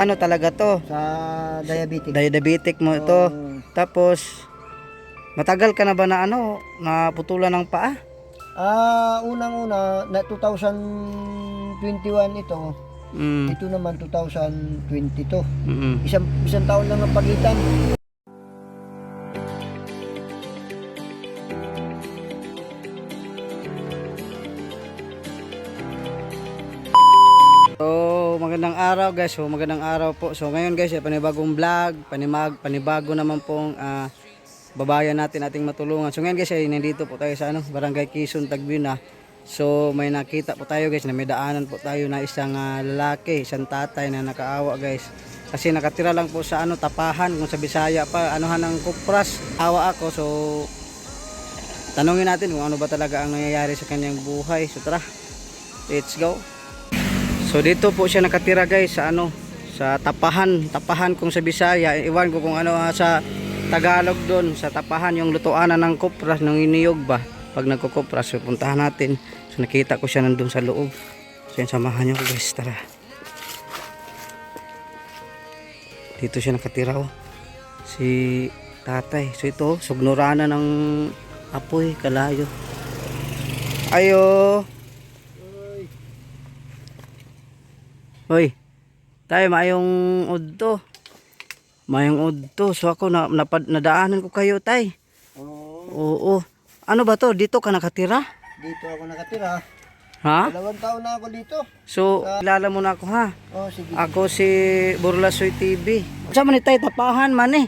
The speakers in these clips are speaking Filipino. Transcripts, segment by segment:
Ano talaga to? Sa diabetic. Diabetic mo ito. Oo. Tapos, matagal ka na ba na ano, naputulan ng paa? Ah, unang-una, na 2021 ito. Mm. Ito naman 2022. Mm. Isang isang taon lang ang pagitan. Magandang araw guys. So, magandang araw po. So, ngayon guys, eh, panibagong vlog, panimag, panibago naman pong ah, babayan natin ating matulungan. So, ngayon guys, ay nandito po tayo sa ano, Barangay Quezon, Tagbina. So, may nakita po tayo guys na may daanan po tayo na isang ah, lalaki, isang tatay na nakaawa guys. Kasi nakatira lang po sa ano, tapahan, kung sa Bisaya pa, anuhan ng kupras. Awa ako, so tanungin natin kung ano ba talaga ang nangyayari sa kanyang buhay. So, tara, let's go. So dito po siya nakatira guys sa ano sa tapahan, tapahan kung sa Bisaya. Iwan ko kung ano ah, sa Tagalog doon, sa tapahan yung lutuanan ng kopras ng iniyog ba. Pag nagkukopras, so puntahan natin. So nakita ko siya nandun sa loob. So yan, samahan niyo guys, tara. Dito siya nakatira oh. Si tatay. So ito, sugnurana ng apoy, kalayo. Ayo. Hoy. Tay, mayong udto. Mayong udto. So ako na, napad, nadaanan ko kayo, tay. Oo. Oo. Ano ba to? Dito ka nakatira? Dito ako nakatira. Ha? Dalawang taon na ako dito. So, kilala mo na ako ha. Oh, sige. Ako si Burlasoy TV. Sa man tay tapahan man eh.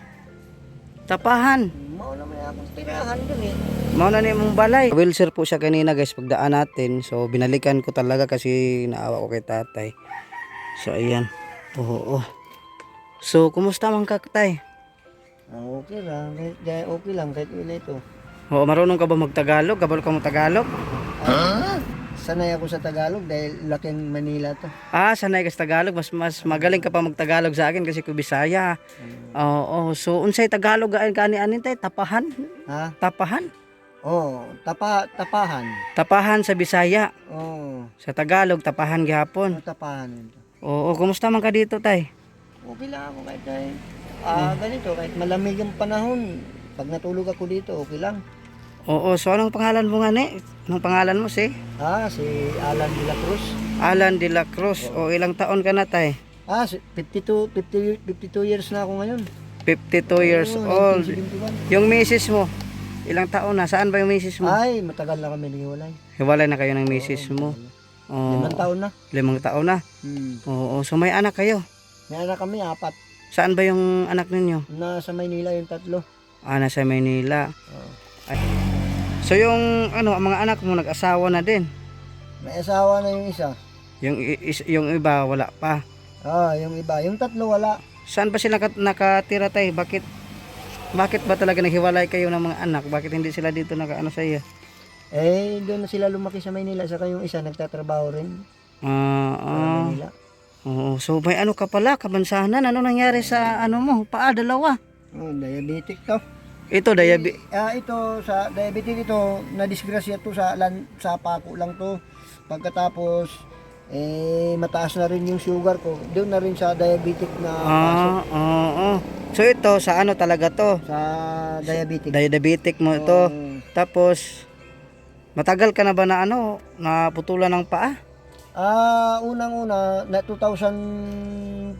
Tapahan. Mao naman akong tirahan dun eh. Mao na ni mong balay. Wheelchair po siya kanina guys pagdaan natin. So binalikan ko talaga kasi naawa ko kay tatay. So ayan. Oo. So kumusta man ka tay? Ah, okay lang. Kahit, okay lang kahit wala ito. Oo, marunong ka ba magtagalog? Kabalo ka mo Tagalog? Sanay ako sa Tagalog dahil laking Manila to. Ah, sanay ka sa Tagalog. Mas mas magaling ka pa magtagalog sa akin kasi ko Bisaya. Oo, so unsay Tagalog gaan kani anin tay? Tapahan? Ha? Tapahan? Oh, tapa tapahan. Tapahan sa Bisaya. Oh, Sa Tagalog, tapahan gihapon. ano tapahan ito? Oo, kumusta man ka dito tay? Okay lang ako kahit kahit ah, ganito, kahit malamig ang panahon. Pag natulog ako dito, okay lang. Oo, so anong pangalan mo nga ni? Anong pangalan mo si? Ah, si Alan de la Cruz. Alan de la Cruz. O ilang taon ka na tay? Ah, si- 52, 50, 52 years na ako ngayon. 52 years Oo, old. 1971. Yung misis mo, ilang taon na? Saan ba yung misis mo? Ay, matagal na kami naghiwalay. Hiwalay na kayo ng misis mo. Oo, Limang taon na. limang taon na. Hmm. Oo, so may anak kayo. May anak kami, apat. Saan ba yung anak ninyo? Nasa Maynila yung tatlo. Ah, nasa Maynila. Oo. So yung ano, mga anak mo nag-asawa na din. May asawa na yung isa. Yung is- yung iba wala pa. Ah, yung iba. Yung tatlo wala. Saan ba sila naka- nakatira tay? Bakit bakit ba talaga naghiwalay kayo ng mga anak? Bakit hindi sila dito nakaano sa iyo? Eh, doon na sila lumaki sa Maynila. Saka yung isa nagtatrabaho rin Ah, sa ah. Maynila. Oo, so may ano ka pala, kabansanan. Ano nangyari sa ano mo? Paa, dalawa. Oh, diabetic to. Ito, diabe. Ah, ito sa diabetic ito, na disgrasya to sa lan, sa pako lang to. Pagkatapos eh mataas na rin yung sugar ko. Doon na rin sa diabetic na pasok. Ah, oo. So ito, sa ano talaga to? Sa diabetic. Diabetic mo ito. Tapos, matagal ka na ba na ano, naputulan ng paa? Ah, unang-una na 2021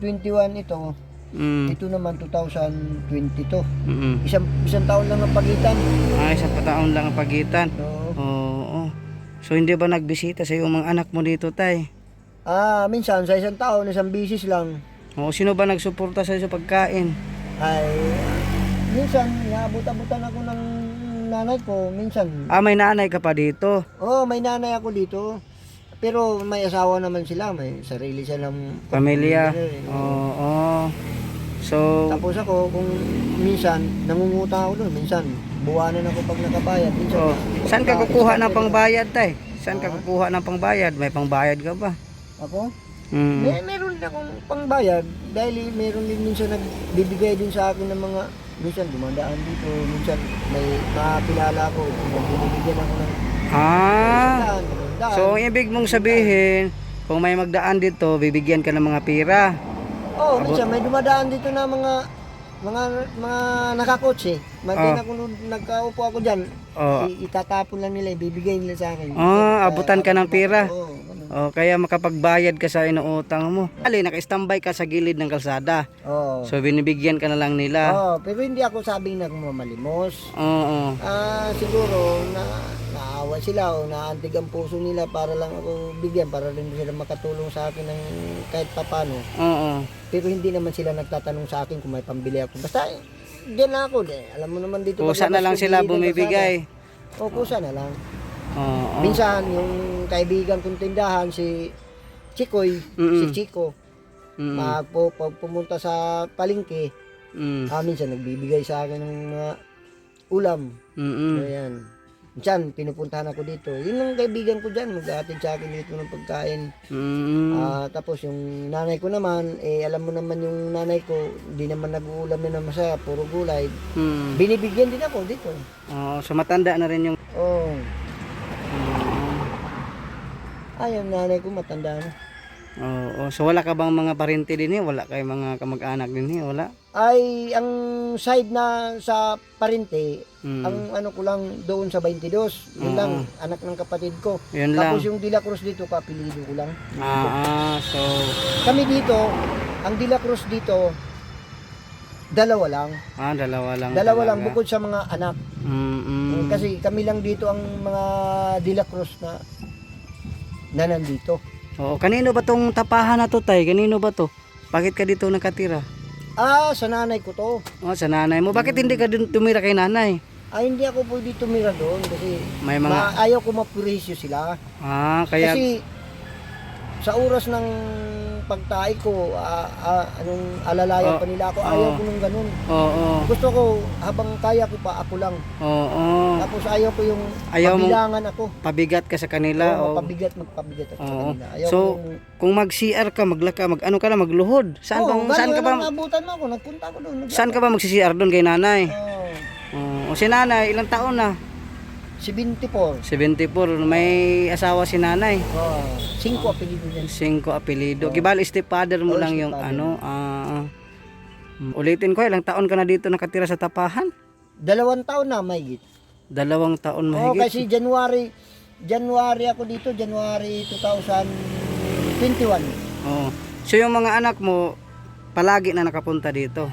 ito. Mm. Ito naman 2022. Mm. Isang isang taon lang ang pagitan. Ah, isang pataon lang ang pagitan. So, Oo. So hindi ba nagbisita sa iyong mga anak mo dito, tay? ah, minsan sa isang taon, isang bisis lang. Oo, sino ba nagsuporta sa iyo sa pagkain? Ay, minsan, naabot-abutan ako ng nanay ko. Minsan, Ah, may nanay ka pa dito. oh, may nanay ako dito. Pero may asawa naman sila. May sarili silang Pamilya. Oo. So, Tapos ako, kung minsan, nangungutang ako doon. Minsan, buwanan ako pag nakabayad. Minsan, oh, saan ka kukuha ng pangbayad, tay? Saan ka kukuha ng pangbayad? May pangbayad ka ba? Ako? Mm. May, meron din akong pangbayad. Dahil meron din minsan nagbibigay din sa akin ng mga, minsan dumadaan dito. Minsan, may makakilala ko. Binibigyan ako ng Ah. daan. So, ang ibig mong sabihin, kung may magdaan dito, bibigyan ka ng mga pira. Oo, oh, minsan may dumadaan dito na mga mga mga nakakotse. Magdin Oh. ako nung nagkaupo ako diyan. Oo. itatapon lang nila, ibibigay nila sa akin. Ah, abutan ka ng pera. Oo, ganun. Oh, kaya makapagbayad ka sa inuutang mo. Ali, naka-standby ka sa gilid ng kalsada. Oo. So binibigyan ka na lang nila. Oo, pero hindi ako sabing nagmamalimos. Oo. Ah, siguro na naawa sila o naantig ang puso nila para lang ako bigyan para rin sila makatulong sa akin ng kahit papano. Oo. Pero hindi naman sila nagtatanong sa akin kung may pambili ako. Basta diyan na ako. Eh. Alam mo naman dito. Kusa na lang sila bumibigay. O, kusa na lang. Oo. Minsan, yung kaibigan kong tindahan, si Chikoy, si Mm-mm. Chico, Mm. pag, po, pag pumunta sa palengke, Mm. ah, minsan nagbibigay sa akin ng mga ulam. Mm. Ayan. Minsan, pinupuntahan ako dito. Yun ang kaibigan ko dyan, mag-aatid sa akin dito ng pagkain. Mm. Ah, tapos yung nanay ko naman, eh alam mo naman yung nanay ko, hindi naman nag-uulam na naman siya, puro gulay. Mm. Binibigyan din ako dito. Oo, so matanda na rin yung Oh. Ay, yung nanay ko matanda na. Oo. So wala ka bang mga parente din eh? Wala kay mga kamag-anak din eh? Wala? Ay, ang side na sa parente, Mm. ang ano ko lang doon sa 22, yun Oo. lang, anak ng kapatid ko. Yun lang. Tapos yung Dila Cruz dito, kapilido ko lang. Ah, ah, so Kami dito, ang Dila Cruz dito, dalawa lang. ah, dalawa lang. Dalawa lang talaga. bukod sa mga anak. Mm, mm. Kasi kami lang dito ang mga Dila Cruz na na nandito. Oo, kanino ba tong tapahan na to, tay? Kanino ba to? Bakit ka dito nakatira? Ah, sa nanay ko to. Oh, sa nanay mo. Bakit hindi ka dun tumira kay nanay? Ay, hindi ako pwede tumira doon kasi May mga ma- ayaw ko mapurisyo sila. Ah, kaya Kasi sa oras ng pagtae ko, ah, ah, anong alalayan Oh, pa nila ako, ayaw oh. ko nung ganun. Oo. Gusto ko, habang kaya ko pa, ako lang. Oo. Tapos ayaw ko yung Ayaw pabilangan ako. Pabigat ka sa kanila Oo, o pabigat, magpabigat ako sa Oo. kanila. Ayaw So, ko yung... kung mag-CR ka, maglaka, mag ano ka na, magluhod. Saan Oo, bang saan ka ba galing, Abutan mo ako, nagpunta ako doon. saan ka ba magsi-CR doon kay nanay? Oo. Oo. O si nanay, ilang taon na? 74. 74. May asawa si nanay. Oh, 5 apelido niyan. Cinco apelido. Gibali stepfather mo Oh, lang yung stepfather. ano. mm, ulitin ko, ilang taon ka na dito nakatira sa tapahan? Dalawang taon na may git. Dalawang taon Oo, mahigit. kasi January, January ako dito, January 2021. Oo. So yung mga anak mo, palagi na nakapunta dito.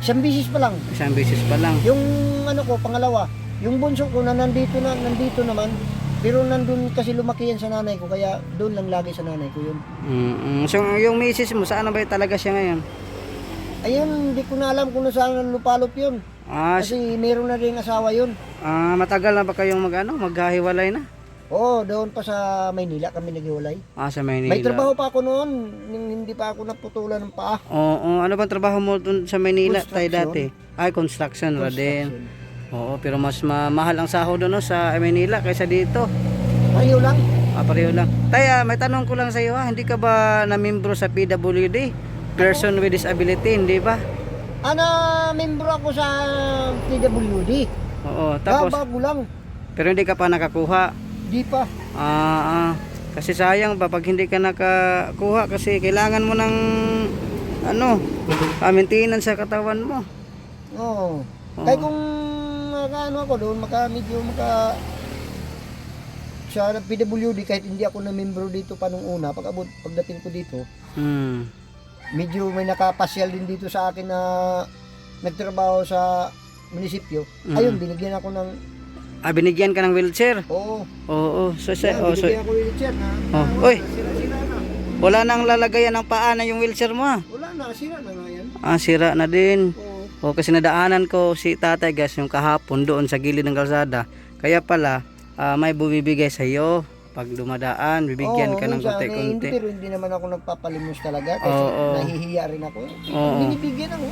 Isang bisis pa lang. Isang beses pa lang. Yung ano ko, pangalawa, yung bunso ko na nandito na, nandito naman, pero nandun kasi lumaki yan sa nanay ko, kaya doon lang lagi sa nanay ko yun. Mm-mm. So yung misis mo, saan na ba talaga siya ngayon? Ayun, hindi ko na alam kung nasaan lupalop yun. Ah, Kasi meron na rin asawa yun. ah, matagal na ba kayong mag, ano, maghahiwalay na? Oo, doon pa sa Maynila kami naghiwalay. Ah, sa Maynila. May trabaho pa ako noon, hindi pa ako naputulan ng paa. Oo, ano bang trabaho mo dun sa Maynila tayo Construction. dati? Ay, construction, ra din. Construction. Oo, pero mas ma- mahal ang sahod doon no, sa Maynila kaysa dito. Ayaw lang. Ah, pareho lang. Taya, may tanong ko lang sa iyo ha, hindi ka ba na-membro sa PWD? Person with Disability, hindi ba? Ana, membro ako sa PWD. Oo, tapos, Bago lang. pero hindi ka pa nakakuha. Di pa. Ah, ah. kasi sayang ba pag hindi ka nakakuha kasi kailangan mo ng ano, ah, maintenance sa katawan mo. Oo. Oo. Kaya kung makaano ako doon, maka medyo maka sa PWD kahit hindi ako na membro dito pa nung una, pag abot pagdating ko dito, Hmm. medyo may nakapasyal din dito sa akin na nagtrabaho sa munisipyo. Mm. Ayun, binigyan ako ng Ah, binigyan ka ng wheelchair. oo. Oo, so, so, Yan, oh, so ako ng wheelchair na. Oh, na- uy. Sira-sira na. wala nang lalagayan ng paa na yung wheelchair mo. ah. Wala na, sira na nga yan. Ah, sira na din. Oo. O kasi nadaanan ko si tatay guys yung kahapon doon sa gilid ng kalsada. Kaya pala ah, may bumibigay sa iyo pag dumadaan, bibigyan Oo, ka ng eh, hindi, konti-konti. pero hindi naman ako nagpapalimos talaga kasi Oo, oo. nahihiya rin ako. Oo. Binibigyan ako.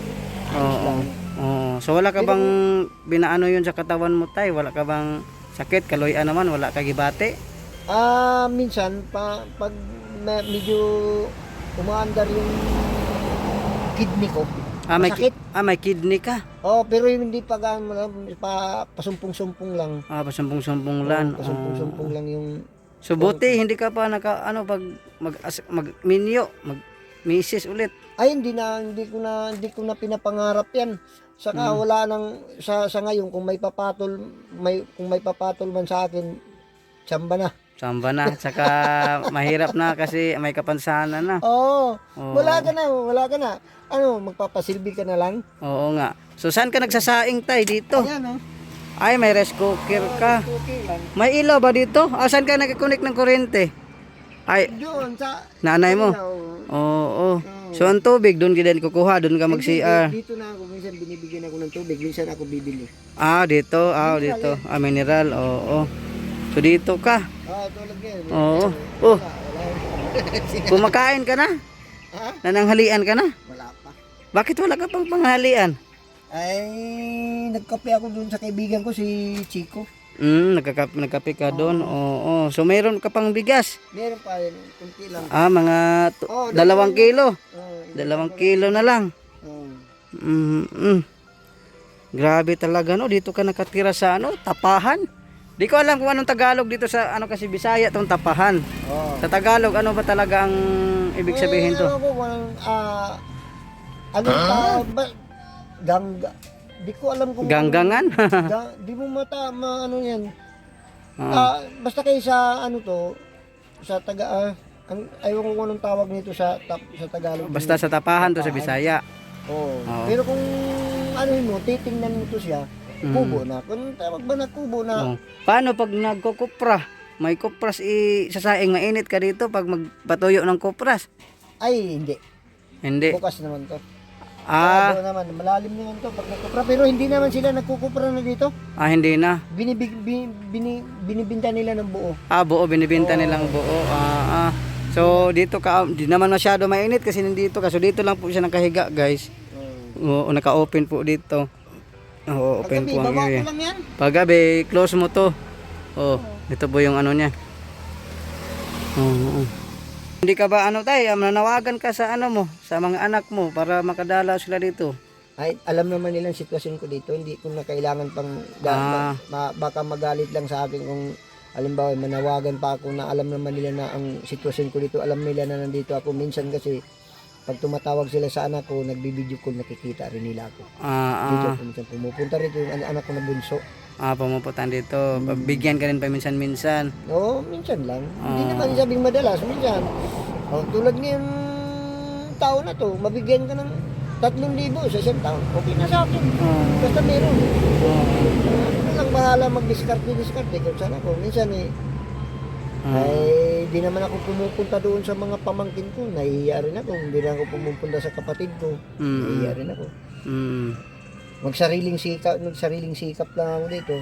Oo. Oo. So wala ka bang binaano yun sa katawan mo tay? Wala ka bang sakit? Kaloyan naman, wala ka gibate? Ah, minsan pa, pag medyo umaandar yung kidney ko. Ah, may, Masakit. ah, may kidney ka. Oh, pero yung hindi pa gaano pa pasumpong-sumpong lang. Ah, pasumpong-sumpong lan. Oo, Pasumpong-sumpong lang yung So buti hindi ka pa naka ano pag mag as- mag minyo, mag misis ulit. Ay hindi na hindi ko na hindi ko na pinapangarap 'yan. Saka wala nang sa sa ngayon kung may papatol may kung may papatol man sa akin tsamba na. Samba na. Saka mahirap na kasi may kapansanan na. Oo. Oo. Wala ka na, wala ka na. Ano, magpapasilbi ka na lang? Oo nga. So saan ka nagsasaing tay dito? Ayan oh. Ay, may rice cooker ka. Okay lang. May ilaw ba dito? Ah, saan ka nagkakonek ng kuryente? Ay, Doon sa nanay mo. Oo. Oo. So ang tubig doon din kukuha, doon ka mag-CR. Dito na ako minsan binibigyan ako ng tubig, minsan ako bibili. Ah, dito. Ah, dito. Ah, mineral. Oo. So dito ka. Oo. Oh, Wala. kumakain ka na? ha? Nananghalian ka na? Wala pa. Bakit wala ka pang panghalian? Ay, nagkape ako doon sa kaibigan ko si Chico. Hmm, nagkakape, nagkape ka doon. Oo. So mayroon ka pang bigas. Meron pa yun, kunti lang. Ah, mga Oo, dalawang kilo. Oh, Dalawang kilo na lang. oh. Mm, mm. Grabe talaga no, dito ka nakatira sa ano, Tapahan. Di ko alam kung anong Tagalog dito sa ano kasi Bisaya tong Tapahan. Oh. Sa Tagalog ano ba talaga ang ibig sabihin to? Eh, ano ko, walang, ah, ano ba, gangga. Di ko alam kung Ganggangan? Ano, ga, di mo mata, ma, ano yan. Ah, Ah, basta kayo sa, ano to, sa taga, ah, ang, ayaw ko kung anong tawag nito sa, tap, sa Tagalog. basta sa Tapahan to sa Bisaya. Oo. Oo. Pero kung, ano mo, titingnan mo to siya. Kubo na. Kung tawag ba na kubo na, Oh. Paano pag nagkukupra? May kupras i sasaing mainit ka dito pag magpatuyo ng kupras. ay, hindi. Hindi. Bukas naman to. Ah, Ano naman, malalim naman to pag nagkupra. Pero hindi naman sila nagkukupra na dito. ah hindi na. Binibig, bi- bini, binibinta nila ng buo. Ah, buo binibenta nilang buo. Ah, ah. So dito ka di naman masyado mainit kasi nandito ka. So dito lang po siya nakahiga, guys. Oo, naka-open po dito. Oo, open Paggabi, po ang baba area. lang yan. Paggabi, close mo to. Oh, ito po yung ano niya. Oo. oo. Hindi ka ba ano tayo, nanawagan ka sa ano mo, sa mga anak mo para makadala sila dito. Ay, alam naman nilang sitwasyon ko dito. Hindi ko na kailangan pang da, Ah. ma- baka magalit lang sa akin kung halimbawa manawagan pa ako na alam naman nila na ang sitwasyon ko dito. Alam nila na nandito ako. Minsan kasi pag tumatawag sila sa anak ko, nagbibideo call, nakikita rin nila ako. Ah, Dito, ah, minsan pumupunta rito yung an- anak ko na bunso. ah, pumuputan dito. Bigyan ka rin pa minsan-minsan. Oo, minsan lang. Hindi Ah. naman sabing madalas, minsan. Oh, tulad ngayon taon na to, mabigyan ka ng 3,000 sa isang taon. Okay na sa akin. Oo. Basta meron. Oo. Ano lang bahala mag-discarte-discarte kung saan ako. Minsan eh, Ah. ay di naman ako pumupunta doon sa mga pamangkin ko. Nahihiya rin ako. Hindi na ako pumupunta sa kapatid ko. Mm. Nahihiya rin ako. Mm. Magsariling sikap, magsariling sikap lang ako dito.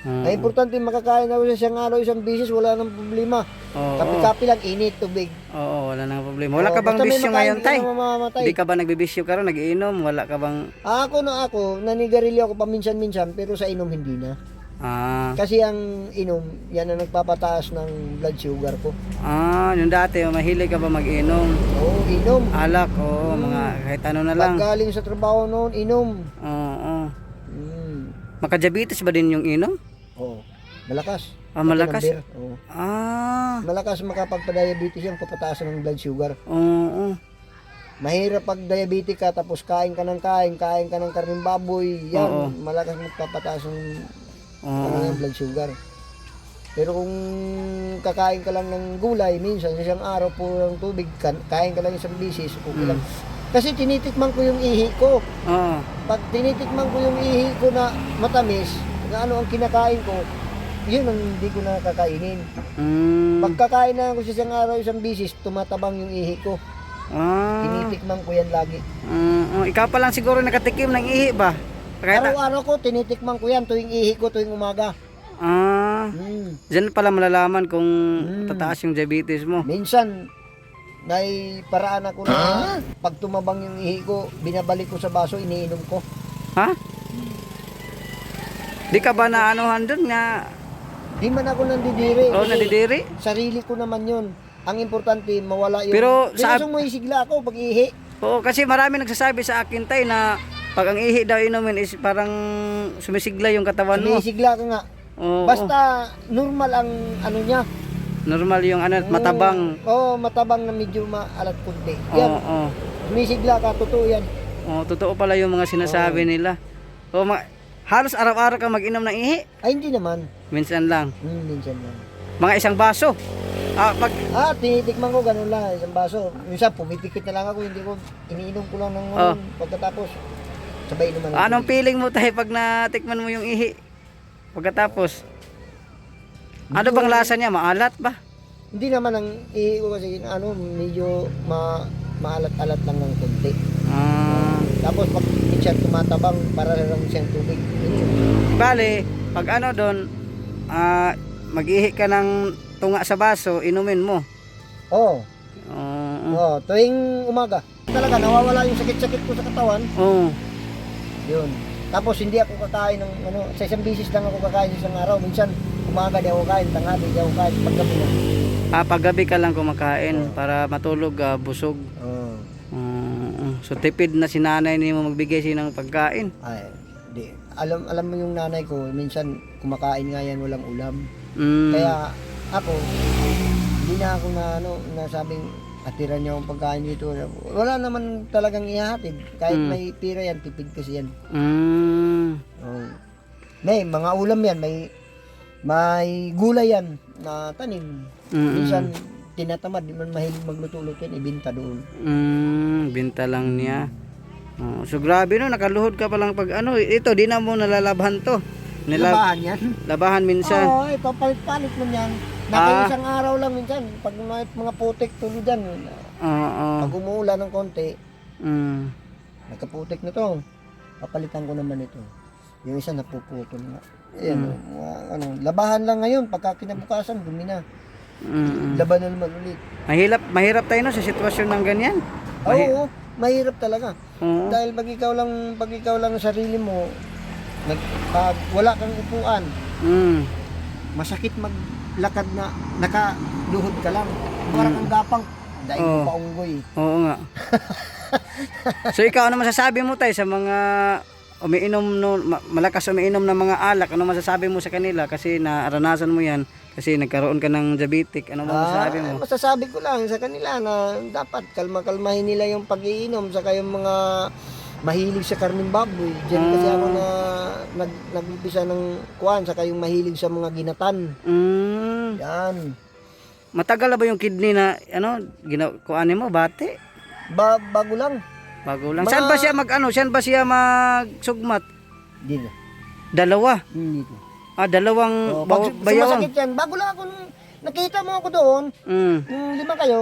Ah. Ay, importante makakain ako sa isang araw, isang bisis, wala nang problema. Oo. Kapi-kapi lang, init, tubig. Oo, wala nang problema. Wala Oo, ka bang basta may bisyo makain, ngayon, tay? mamamatay. Hindi ka ba nagbibisyo ka rin, nagiinom? Wala ka bang... Ako na ako, nanigarilyo ako paminsan-minsan, pero sa inom hindi na. Ah, Kasi ang inom, yan ang nagpapataas ng blood sugar ko. ah, yung dati, mahilig ka ba mag-inom? Oo, inom. Alak, oo, mga kahit ano na lang. Pag galing sa trabaho noon, inom. Oo, oo. Mm. Makadiabetes ba din yung inom? Oo. Malakas. Ah, malakas? Beer. Oo. Ah, Malakas makapagpa-diabetes yan, papataas ng blood sugar. oo. Mahirap pag diabetic ka, tapos kain ka ng kain, kain ka ng karning baboy, yan, Oo. malakas magpapataas ng Oo. ano yung blood sugar. Pero kung kakain ka lang ng gulay, minsan sa isang araw po ng tubig, kain ka lang isang bisis, okay lang. Kasi tinitikman ko yung ihi ko. Oo. Pag tinitikman ko yung ihi ko na matamis, na ano ang kinakain ko, yun ang hindi ko na kakainin. Mm. Pag kakain na ako sa isang araw, isang bisis, tumatabang yung ihi ko. Ah. Tinitikman ko yan lagi. Mm, oh, ikaw pa lang siguro nakatikim ng ihi ba? Kahit, Araw-araw ko, tinitikman ko yan tuwing ihi ko, tuwing umaga. ah, Mm. Diyan pala malalaman kung Hmm. tataas yung diabetes mo. Minsan, may paraan ako na pag tumabang yung ihi ko, binabalik ko sa baso, iniinom ko. Ha? Di ka ba na anuhan dun nga? Di man ako nandidiri. Oh, kasi nadidiri? Sarili ko naman yun. Ang importante, mawala yung... Pero sa- sa... mo isigla ako pag ihi. Oo, kasi marami nagsasabi sa akin tay na pag ang ihi daw inumin is parang sumisigla yung katawan mo. Sumisigla ka nga. Oo. Basta normal ang ano niya. Normal yung ano, matabang. Oo, oh, matabang na medyo maalat kunti. Oo, Yan, oo. sumisigla ka, totoo yan. Oo, totoo pala yung mga sinasabi nila. O, ma- halos araw-araw ka mag-inom ng ihi. Ay, hindi naman. Minsan lang. Hmm, minsan lang. Mga isang baso. Ah, pag Ah, tinitikman ko, ganun lang, isang baso. Minsan, pumipikit na lang ako, hindi ko, iniinom ko lang ng Oh. pagkatapos. Sabay naman. anong feeling mo tayo pag natikman mo yung ihi? Pagkatapos. Ano bang lasa niya? Maalat ba? Hindi naman ang ihi ko kasi, ano, medyo ma, maalat-alat lang ng konti. Ah, Tapos pag minsan tumatabang, para lang siyang tubig. Bale, pag ano doon, ah, mag-ihi ka ng tunga sa baso, inumin mo. Oo. Oo. Oh, tuwing umaga. Talaga, nawawala yung sakit-sakit ko sa katawan. Oo. Yun. Tapos hindi ako kakain ng ano, sa isang bisis lang ako kakain sa isang araw. Minsan umaga di ako kain, tanghali di ako kain, paggabi na. Ah, paggabi ka lang kumakain para matulog ah, busog. Oo. Oo. so tipid na si nanay ni mo magbigay siya ng pagkain. Ay, di. Alam alam mo yung nanay ko, minsan kumakain nga yan walang ulam. Mm. Kaya ako hindi na ako na ano, nasabing atira niya akong pagkain dito. Wala naman talagang ihahatid. Kahit Mm. may pira yan, tipid kasi yan. Mm. Oh. May mga ulam yan, may may gulay yan na tanim. Mm-mm. Minsan tinatamad, di man mahilig magluto-luto yan, ibinta doon. Mm, binta lang niya. Oo, so grabe no, nakaluhod ka pa lang pag ano, ito di na mo nalalabhan to. Nila Labahan yan. labahan minsan. Oo, ito palit-palit mo yan. Ah. Naka isang araw lang pag may mga putik tuloy dyan, Oo. pag umuulan ng konti, Mm. nagkaputik na to. Papalitan ko naman ito. Yung isa napuputol nga. Ayan, Hmm. mga ano, labahan lang ngayon, pagka kinabukasan, dumi na. Mm. Laban na naman ulit. Mahirap, mahirap tayo no sa sitwasyon ng ganyan. Mahi- Oo, mahirap talaga. Oo. Dahil pag ikaw lang, pag ikaw lang ang sarili mo, nag, pag wala kang upuan, Mm. masakit maglakad na nakaluhod ka lang. Parang kang gapang, dahil Oo. mo pa unggoy. Oo nga. so ikaw ano masasabi mo tayo sa mga umiinom no ma- malakas umiinom ng mga alak ano masasabi mo sa kanila kasi naranasan mo yan kasi nagkaroon ka ng diabetic ano mo masasabi mo Ah, masasabi ko lang sa kanila na dapat kalma-kalmahin nila yung pag-iinom saka yung mga mahilig sa karning baboy. Diyan kasi ako na nag nagbibisa ng kuan saka yung mahilig sa mga ginatan. mm, Yan. matagal na ba yung kidney na ano gina kuanin mo bate Ba bago lang. bago lang Mga- saan ba siya mag ano saan ba siya magsugmat Dito. dalawa Dito. ah dalawang Oh, pag bayawan sumasakit yan, bago lang ako nung nakita mo ako doon, mm, yung lima kayo,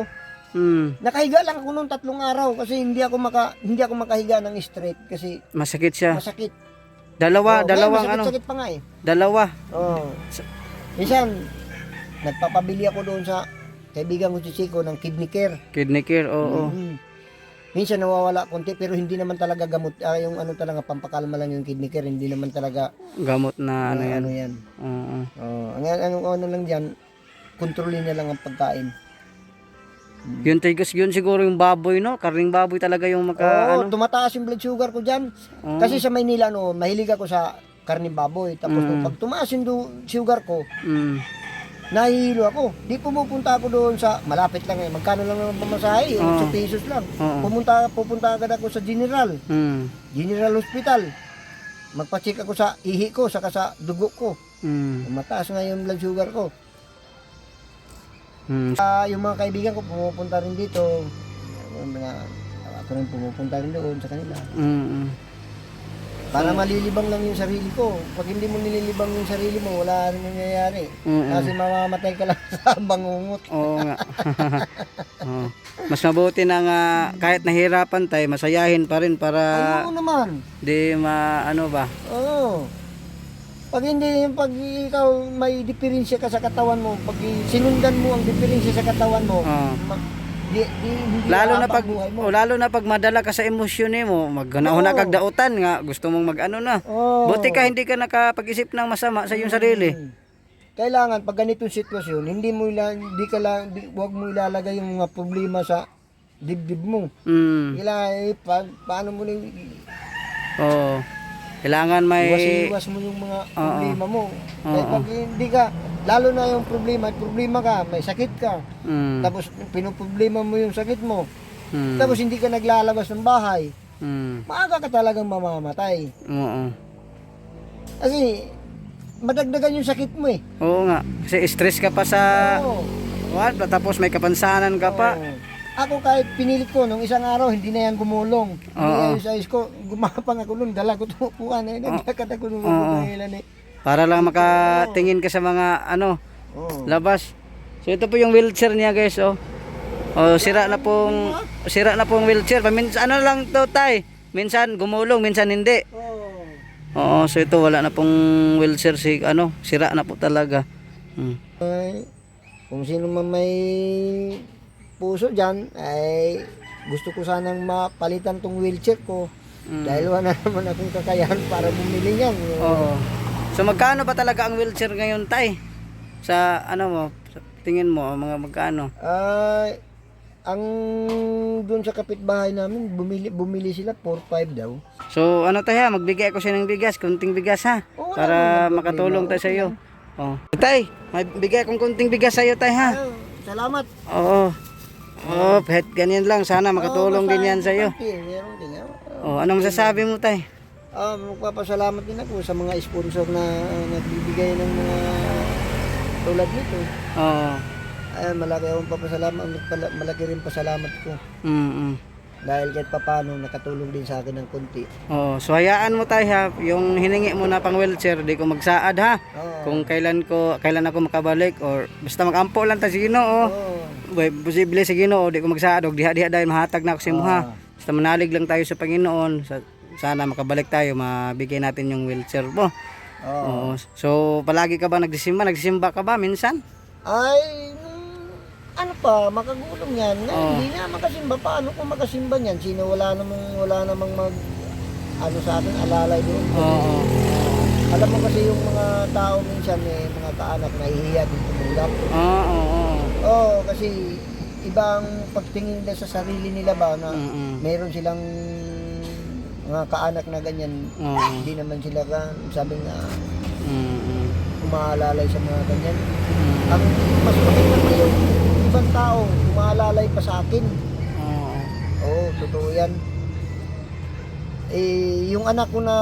mm, nakahiga lang ako nung tatlong araw kasi hindi ako maka hindi ako makahiga ng straight kasi masakit siya masakit. dalawa Oh, dalawang ngayon, ano masakit-sakit pa nga eh. dalawa Oo. Minsan, nagpapabili ako doon sa kaibigan ko si Chico ng kidney care. kidney care oo Mhm. Minsan nawawala konti pero hindi naman talaga gamot. Ah, yung ano talaga pampakalma lang yung kidney care. Hindi naman talaga gamot na ano ano, yan ano yan. oo Oo. ang ano, ano lang diyan, kontrolin na lang ang pagkain. Yun tigos yun siguro yung baboy no, karning baboy talaga yung maka Oo, ano. tumataas yung blood sugar ko diyan. Oo. Kasi sa Maynila no, mahilig ako sa karne baboy. Tapos Mm. pag tumaas yung sugar ko, Mm. Nahihilo ako. Di pumupunta ako doon sa malapit lang eh. Magkano lang naman pamasahe? Oo. 8 pesos lang. Oo. Pumunta pupunta agad ako sa General, Mm. General Hospital. Magpa-check ako sa ihi ko saka sa dugo ko. Mm. Mataas nga yung blood sugar ko. Mm. Ah, yung mga kaibigan ko pumupunta rin dito. Ako rin pumupunta rin doon sa kanila. Mm. Para malilibang lang yung sarili ko. Pag hindi mo nililibang yung sarili mo, wala rin nangyayari. Mm. Kasi mamamatay ka lang sa bangungot. Oo nga. Oo. Mas mabuti na nga kahit nahirapan tayo, masayahin pa rin para Ano naman? di ma ano ba. Oo. Pag hindi, pag ikaw may diferensya ka sa katawan mo, pag sinundan mo ang diferensya sa katawan mo, Oo. Ma- di, di, hindi Lalo na pag buhay mo. o lalo na pag madala ka sa emosyon mo, magganahon na Oo. kag dautan nga gusto mong mag-ano na. Oo. Buti ka hindi ka nakapag-isip ng masama sa iyong sarili. Hmm. Kailangan pag ganitong sitwasyon, hindi mo ila, hindi ka lang, di, wag mo ilalagay yung mga problema sa dibdib mo. Mm. Kailangan, eh, pa, paano mo rin, Oo. Kailangan may Iwas-iwas mo yung mga problema mo. Kaya Oo. pag hindi ka, lalo na yung problema, problema ka, may sakit ka. mm, Tapos pinuproblema mo yung sakit mo. mm, Tapos hindi ka naglalabas ng bahay. mm, Maaga ka talagang mamamatay. oo. Kasi madagdagan yung sakit mo eh. Oo nga. Kasi stress ka pa sa Oo. what? Tapos may kapansanan ka pa. Ako kahit pinilit ko nung isang araw, hindi na yan gumulong. Hindi Oo. yung size ko, gumapang ako nun, dala ko tumupuan eh. Naglakad ako nung dahilan eh. Para lang makatingin ka sa mga ano, Oo. labas. So ito po yung wheelchair niya guys oh. Oh, sira na pong sira na pong wheelchair. Paminsan ano lang to tay. Minsan gumulong, minsan hindi. Oo. Oo, so ito wala na pong wheelchair si ano, sira na po talaga. Hmm. Kung sino man may puso dyan, ay gusto ko sanang mapalitan tong wheelchair ko. Mm. Dahil wala naman akong kakayahan para bumili niyan. Oo. So magkano ba talaga ang wheelchair ngayon tay? Sa ano mo, sa tingin mo mga magkano? Ay, ang doon sa kapitbahay namin, bumili, bumili sila 4-5 daw. So ano tayo, magbigay ako siya ng bigas, kunting bigas ha, Oo, para naman makatulong tayo sa iyo. Oh. Tay, may bigay akong kunting bigas sa iyo tay ha. Ah, salamat. Oo. Oh, kahit ganyan lang, sana makatulong din yan sa iyo. ah. Oh, anong masasabi mo tay? Ah, magpapasalamat din ako sa mga sponsor na ah, nagbibigay ng mga tulad nito. Oo. Ay, malaki akong papasalamat, malaki rin pasalamat ko. Mm. -mm. Dahil kahit papano nakatulong din sa akin ng konti. Oo, so hayaan mo tayo ha, yung hiningi mo na pang wheelchair, di ko magsaad ha. Oo. Kung kailan ko kailan ako makabalik or basta magampo lang ta sa Ginoo. Oo. Way posible sa Ginoo, di ko magsaad og diha-diha dahil mahatag na ako sa imo ha. Ah. Basta manalig lang tayo sa Panginoon. Sa, sana makabalik tayo, mabigay natin yung wheelchair mo. Oo. Oo. So palagi ka ba nagsisimba? Nagsisimba ka ba minsan? Ay, ano pa, makagulong yan. Ngayon, Oo. hindi na makasimba. Paano kung makasimba niyan? Sino wala namang, wala namang mag, ano sa akin, alalay doon. Oo. Alam mo kasi yung mga tao minsan, eh, mga kaanak, nahihiya din tumulap. Oo, oo. Oo, kasi ibang pagtingin nila sa sarili nila ba na Mm. meron silang mga kaanak na ganyan. Oo. Hindi naman sila ka, sabi nga, Mm. umaalalay sa mga ganyan. Mm. Ang mas maganda pa yung ibang tao, umaalalay pa sa akin. Oo. Oo, totoo yan. Eh, yung anak ko na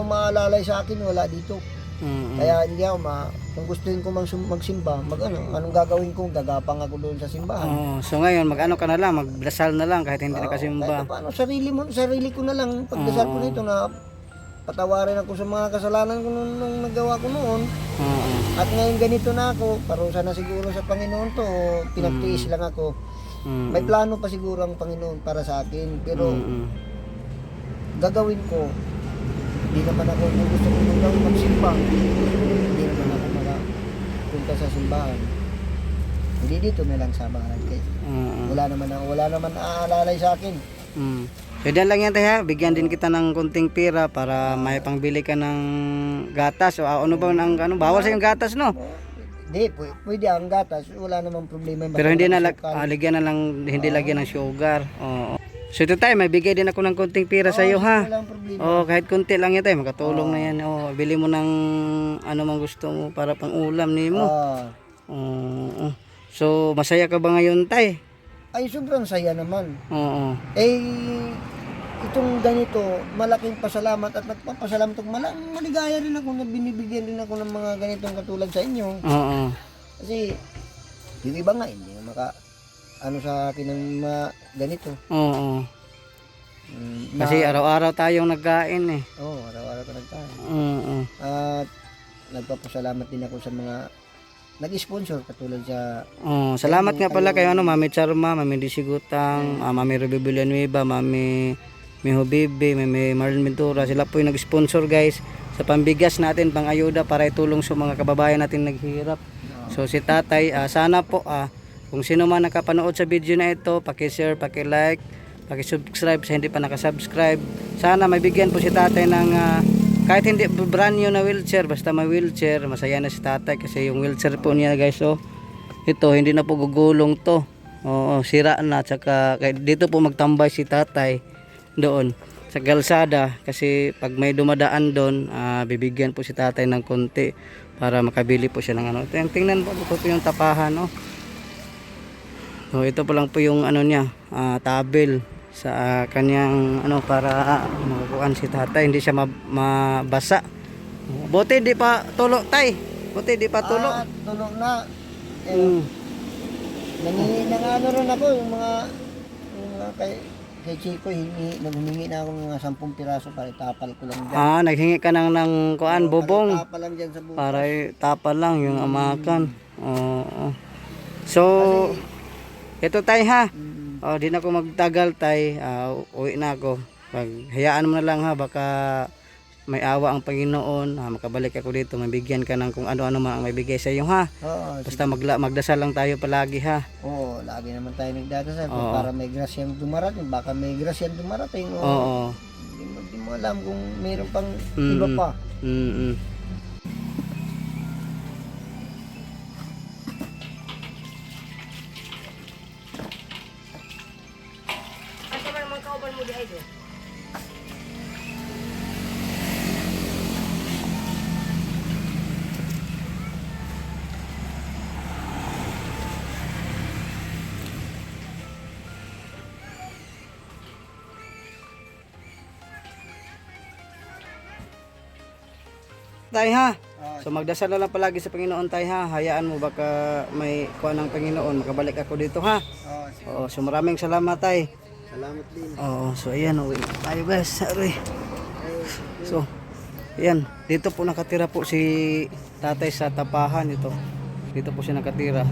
umaalalay sa akin, wala dito. Mm. Kaya hindi ako ma... Kung gustuin ko mang magsimba, mag ano, anong gagawin ko? Gagapang ako doon sa simbahan. Oo. So ngayon, mag-ano ka na lang, magdasal na lang kahit hindi Oo, nakasimba. Kahit paano, sarili mo, sarili ko na lang, pagdasal ko Oo. nito na patawarin ako sa mga kasalanan ko nung, nung nagawa ko noon. Oo. At ngayon ganito na ako, parusa na siguro sa Panginoon to, pinagtiis lang ako. Mm. May plano pa siguro ang Panginoon para sa akin, pero Mm. gagawin ko. Hindi naman ako, kung gusto ko nung gawin magsimba, hindi naman ako makapunta sa simbahan. Hindi dito na lang sa. Eh, Mm. Wala naman ako, wala naman naaalalay sa akin. Mm. So yan lang yan tayo. Bigyan din kita ng kunting pera para may pangbili ka ng gatas. O ah, ano ba ng ano, bawal sa yung gatas no? Hindi, pwede, ang gatas, wala namang problema. Pero hindi na ah, ligyan na lang hindi lagyan ng sugar. Oo. So ito tayo, may bigay din ako ng kunting pera sa iyo ha. Oh, kahit kunti lang yan tayo, makatulong na yan. Oh, bili mo ng ano mang gusto mo para pang ulam ni mo. Ah. Oo. So, masaya ka ba ngayon tay? ay, sobrang saya naman. Oo. Eh, itong ganito, malaking pasalamat at nagpapasalamat ako. Mala, maligaya rin ako na binibigyan rin ako ng mga ganitong katulad sa inyo. Oo. Kasi, yung iba nga, hindi maka, ano sa akin ng mga ganito. Oo. Mm, Kasi araw-araw tayong nagkain eh. Oo, oh, araw-araw ka nagtahan. Oo. At, nagpapasalamat din ako sa mga nag-sponsor katulad sa Oh, salamat nga pala kayo ano, Mami Charma, Mami Disigutang, ah, Mami Ruby Villanueva, Mami Miho Bibi, Mami Marlon Ventura. Sila po yung nag-sponsor guys sa pambigas natin, pang ayuda para itulong sa mga kababayan natin naghihirap. So si Tatay, ah, sana po ah, kung sino man nakapanood sa video na ito, paki-share, paki-like, paki-subscribe sa hindi pa nakasubscribe. Sana may bigyan po si Tatay ng ah, kahit hindi brand new na wheelchair, basta may wheelchair, masaya na si Tatay kasi yung wheelchair po niya guys, oh, ito hindi na po gugulong to. Oo, sira na tsaka dito po magtambay si Tatay doon. sa kalsada kasi pag may dumadaan doon, ah, bibigyan po si tatay ng konti para makabili po siya ng ano. Ting- Tingnan po, po yung tapahan, no? So, ito po lang po yung ano niya, ah, tabel sa ah, kanyang ano para makukuhan si tatay, hindi siya mab- mabasa. Buti di pa tulo tay. Buti di pa tulo. Ah, tulo na. Eh, Mm. Nangingi na nga ano rin ako, yung mga, yung mga kay, kay Chico, hingi, naghumingi na ako ng mga 10 piraso para itapal ko lang dyan. Ah, naghingi ka nang ng kuan bubong. Tapal lang dyan sa buko. Para tapal lang yung amakan. Oo. So, ito tay ha. Mm. Oh, di na ako magtagal tay. Ah, uwi na ako. Pag hayaan mo na lang ha baka may awa ang Panginoon, ha, makabalik ako dito, mabigyan ka ng kung ano-ano man ang may bigay sa iyo ha. Oo, Basta magla, magdasal lang tayo palagi ha. oo, lagi naman tayo nagdadasal Oo. para may grasyang dumarating. Baka may grasyang dumarating. O, Oo. Hindi mo, di mo alam kung mayroon pang Mm. iba pa. Mm. Tay ha. Ah, So magdasal na lang palagi sa Panginoon tay ha. Hayaan mo baka may kuha ng Panginoon, makabalik ako dito ha. oo, sige. Oo, so maraming salamat tay. salamat din. Oo, so ayan, uwi na tayo guys. Sorry. So, ayan, dito po nakatira po si tatay sa tapahan ito. Dito po siya nakatira.